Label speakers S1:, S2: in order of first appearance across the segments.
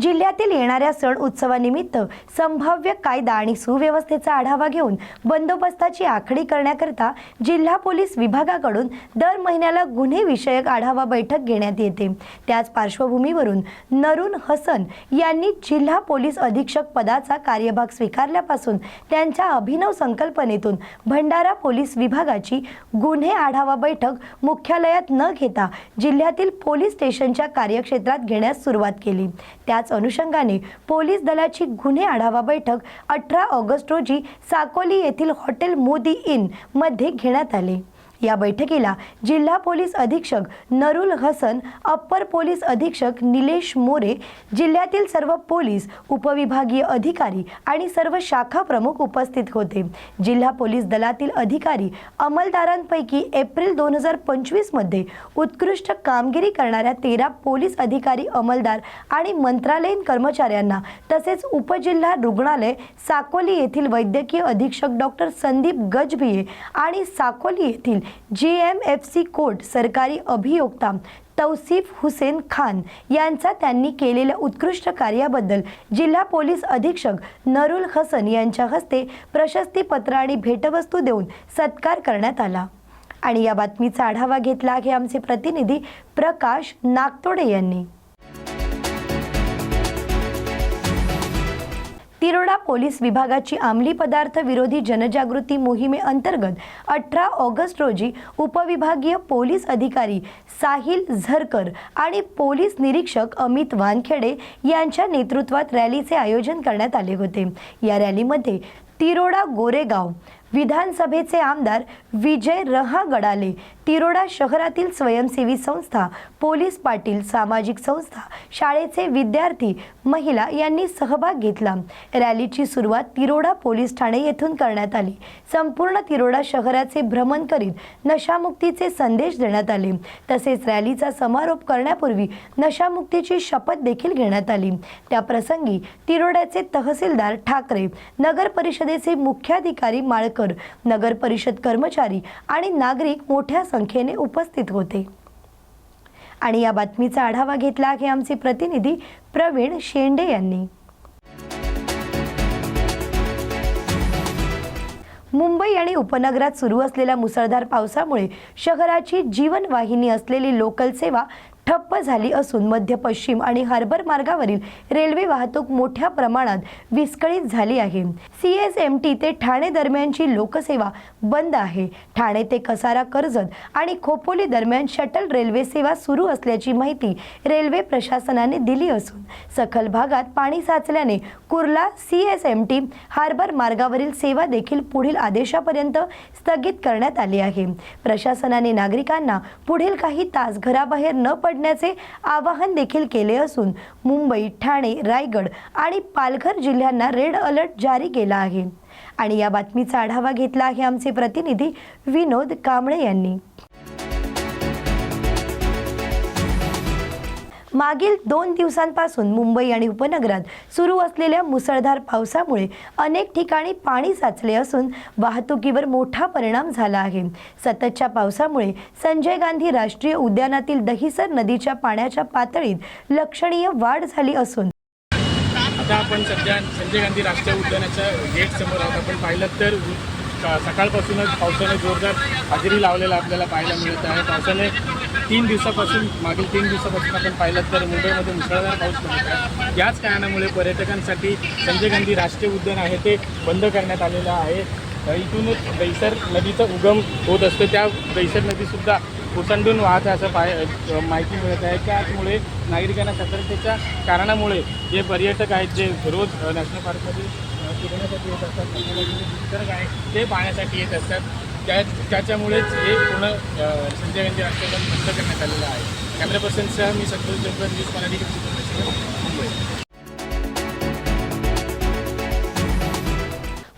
S1: जिल्ह्यातील येणाऱ्या सण उत्सवानिमित्त संभाव्य कायदा आणि सुव्यवस्थेचा आढावा घेऊन बंदोबस्ताची आखणी करण्याकरता जिल्हा पोलीस विभागाकडून दर महिन्याला गुन्हे विषयक आढावा बैठक घेण्यात येते. त्याच पार्श्वभूमीवरून नरून हसन यांनी जिल्हा पोलीस अधीक्षक पदाचा कार्यभाग स्वीकारल्यापासून त्यांच्या अभिनव संकल्पनेतून भंडारा पोलीस विभागाची गुन्हे आढावा बैठक मुख्यालयात न घेता जिल्ह्यातील पोलीस स्टेशनच्या कार्यक्षेत्रात घेण्यास सुरुवात केली. त्या याच अनुषंगाने पोलीस दलाची गुन्हे आढावा बैठक अठरा ऑगस्ट रोजी साकोली येथील हॉटेल मोदी इनमध्ये घेण्यात आली. या बैठकीला जिल्हा पोलीस अधीक्षक नरुल हसन अप्पर पोलीस अधीक्षक निलेश मोरे जिल्ह्यातील सर्व पोलीस उपविभागीय अधिकारी आणि सर्व शाखा प्रमुख उपस्थित होते. जिल्हा पोलीस दलातील अधिकारी अंमलदारांपैकी एप्रिल दोन हजार पंचवीसमध्ये उत्कृष्ट कामगिरी करणाऱ्या तेरा पोलीस अधिकारी अंमलदार आणि मंत्रालयीन कर्मचाऱ्यांना तसेच उपजिल्हा रुग्णालय साकोली येथील वैद्यकीय अधीक्षक डॉक्टर संदीप गजभिये आणि साकोली येथील J M F C court सरकारी अभियोक्ता तौसिफ हुसेन खान यांचा त्यांनी केलेल्या उत्कृष्ट कार्याबद्दल जिल्हा पोलीस अधीक्षक नरुल हसन यांच्या हस्ते प्रशस्तीपत्र आणि भेटवस्तू देऊन सत्कार करण्यात आला. आणि या बातमीचा आढावा घेतला आहे आमचे प्रतिनिधी प्रकाश नागतोडे यांनी. तिरोडा पोलीस विभागाची अंमली पदार्थ विरोधी जनजागृती मोहिमेअंतर्गत अठरा ऑगस्ट रोजी उपविभागीय पोलीस अधिकारी साहिल झरकर आणि पोलीस निरीक्षक अमित वानखेडे यांच्या नेतृत्वात रॅलीचे आयोजन करण्यात आले होते. या रॅलीमध्ये तिरोडा गोरेगाव विधानसभेचे आमदार विजय रहा गडाले तिरोडा शहरातील स्वयंसेवी संस्था पोलीस पाटील सामाजिक संस्था शाळेचे विद्यार्थी महिला यांनी सहभाग घेतला. रॅलीची सुरुवात तिरोडा पोलीस ठाणे येथून करण्यात आली. संपूर्ण तिरोडा शहराचे भ्रमण करीत नशामुक्तीचे संदेश देण्यात आले. तसेच रॅलीचा समारोप करण्यापूर्वी नशामुक्तीची शपथ देखील घेण्यात आली. त्याप्रसंगी तिरोड्याचे तहसीलदार ठाकरे नगर परिषदेचे मुख्याधिकारी माळकर नगर परिषद कर्मचारी आणि नागरिक मोठ्या संख्येने उपस्थित होते. आणि या बातमीचा आढावा घेतला हे आमचे प्रतिनिधी प्रवीण शेंडे यांनी. मुंबई आणि उपनगरात सुरू असलेल्या मुसळधार पावसामुळे शहराची जीवनवाहिनी असलेली लोकल सेवा ठप्प झाली असून मध्य पश्चिम आणि हार्बर मार्गावरील रेल्वे वाहतूक मोठ्या प्रमाणात विस्कळीत झाली आहे. सी एस एम टी ते ठाणे दरम्यानची लोकसेवा बंद आहे. ठाणे ते कसारा कर्जत आणि खोपोली दरम्यान शटल रेल्वे सेवा सुरू असल्याची माहिती रेल्वे प्रशासनाने दिली असून सखल भागात पाणी साचल्याने Kurla C S M T harbour मार्गावरील सेवा देखील पुढील आदेशापर्यंत स्थगित करण्यात आली आहे. प्रशासनाने नागरिकांना पुढील काही तास घराबाहेर न पडण्याचे आवाहन देखील केले असून मुंबई ठाणे रायगड आणि पालघर जिल्ह्यांना रेड अलर्ट जारी केला आहे. आणि या बातमीचा आढावा घेतला आहे आमचे प्रतिनिधी विनोद कांबळे यांनी. मागील दोन दिवसांपासून मुंबई आणि उपनगरात सुरू असलेल्या मुसळधार पावसामुळे अनेक ठिकाणी पाणी साचले असून वाहतुकीवर मोठा परिणाम झाला आहे. सततच्या पावसामुळे संजय गांधी राष्ट्रीय उद्यानातील दहिसर नदीच्या पाण्याच्या पातळीत लक्षणीय वाढ झाली असून
S2: आता आपण सध्या संजय गांधी राष्ट्रीय उद्यानाच्या गेट समोर आहोत. आपण पाहिलं तर सकाळपासूनच पावसाने जोरदार हजेरी लावलेला आपल्याला पाहायला मिळत आहे. पावसाने तीन दिवसापासून मागील तीन दिवसापासून आपण पाहिलं तर मुंबईमध्ये मुसळधार पाऊस पडत आहे. याच कारणामुळे पर्यटकांसाठी संजय गांधी राष्ट्रीय उद्यान आहे ते बंद करण्यात आलेलं आहे. इथूनच दैसर नदीचा उगम होत असतो. त्या दैसर नदीसुद्धा ओसंडून वाहत आहे असं पाय माहिती मिळत आहे. त्यामुळे नागरिकांना सतर्कतेच्या कारणामुळे जे पर्यटक आहेत जे रोज नॅशनल पार्कमध्ये फिरण्यासाठी येत असतात निसर्ग आहे ते पाहण्यासाठी येत असतात. त्या त्याच्यामुळेच हे पूर्ण संजय गांधी राष्ट्रीय उद्यान बंद करण्यात आलेलं आहे. कॅमेरा पर्सनसह मी संतोष जगभर न्यूज मराठी मुंबई.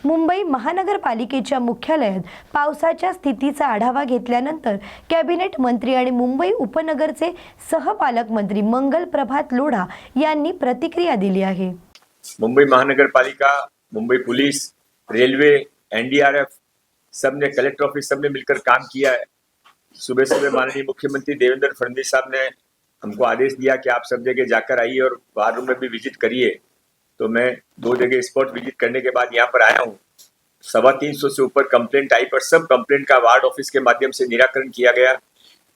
S1: मुंबई महानगरपालिकेच्या मुख्यालयात पावसाच्या स्थितीचा आढावा घेतल्यानंतर कॅबिनेट मंत्री आणि मुंबई उपनगरचे सहपालकमंत्री मंगल प्रभात लोढा यांनी प्रतिक्रिया दिली आहे.
S3: Mumbai Mahanagar Palika Mumbai police, railway, NDRF सबने कलेक्टर ऑफ़िस सबने मिलकर काम किया है। सुबह सुबह माननीय मुख्यमंत्री देवेंद्र फडणवीस साहब ने हमको आदेश दिया कि आप सब जगह जाकर आइए और रूम में भी विज़िट करिए। तो मैं दो जगह स्पॉट विज़िट करने के बाद यहाँ पर आया हूँ। सवा तीन सौ से ऊपर कंप्लेंट आई, पर सब कंप्लेंट का वार्ड ऑफ़िस के माध्यम से निराकरण किया गया।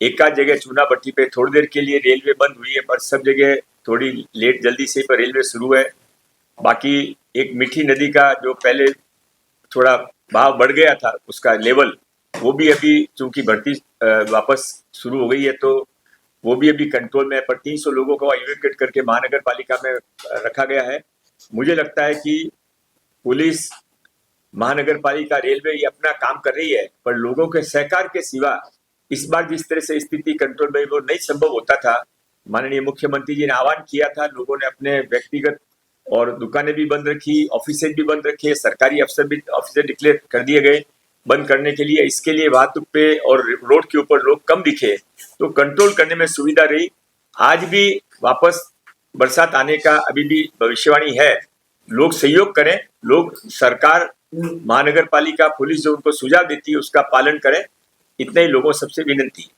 S3: एक आध जगह चूना भट्टी पे थोड़ी देर के लिए रेलवे बंद हुई है, पर सब जगह थोड़ी लेट जल्दी से पर रेलवे शुरू है। बाकी एक मीठी नदी का जो पहले थोड़ा भाव बढ़ गया था, उसका लेवल, वो भी अभी चूँकि भर्ती वापस शुरू हो गई है तो वो भी अभी कंट्रोल में है, पर 300 लोगों को इवेक्यूएट करके महानगर पालिका में रखा गया है। मुझे लगता है कि पुलिस महानगर पालिका रेलवे ये अपना काम कर रही है, पर लोगों के सहकार के सिवा इस बार जिस तरह से स्थिति कंट्रोल में वो नहीं संभव होता था, माननीय मुख्यमंत्री जी ने आह्वान किया था, लोगों ने अपने व्यक्तिगत और दुकानें भी बंद रखी ऑफिसेज भी बंद रखे, सरकारी अफसर भी ऑफिसर डिक्लेयर कर दिए गए बंद करने के लिए। इसके लिए वाहतुक पे और रोड के ऊपर लोग कम दिखे तो कंट्रोल करने में सुविधा रही। आज भी वापस बरसात आने का अभी भी भविष्यवाणी है। लोग सहयोग करें, लोग सरकार महानगर पालिका पुलिस जो उनको सुझाव देती है, उसका पालन करें। इतना ही लोगों सबसे विनंती। है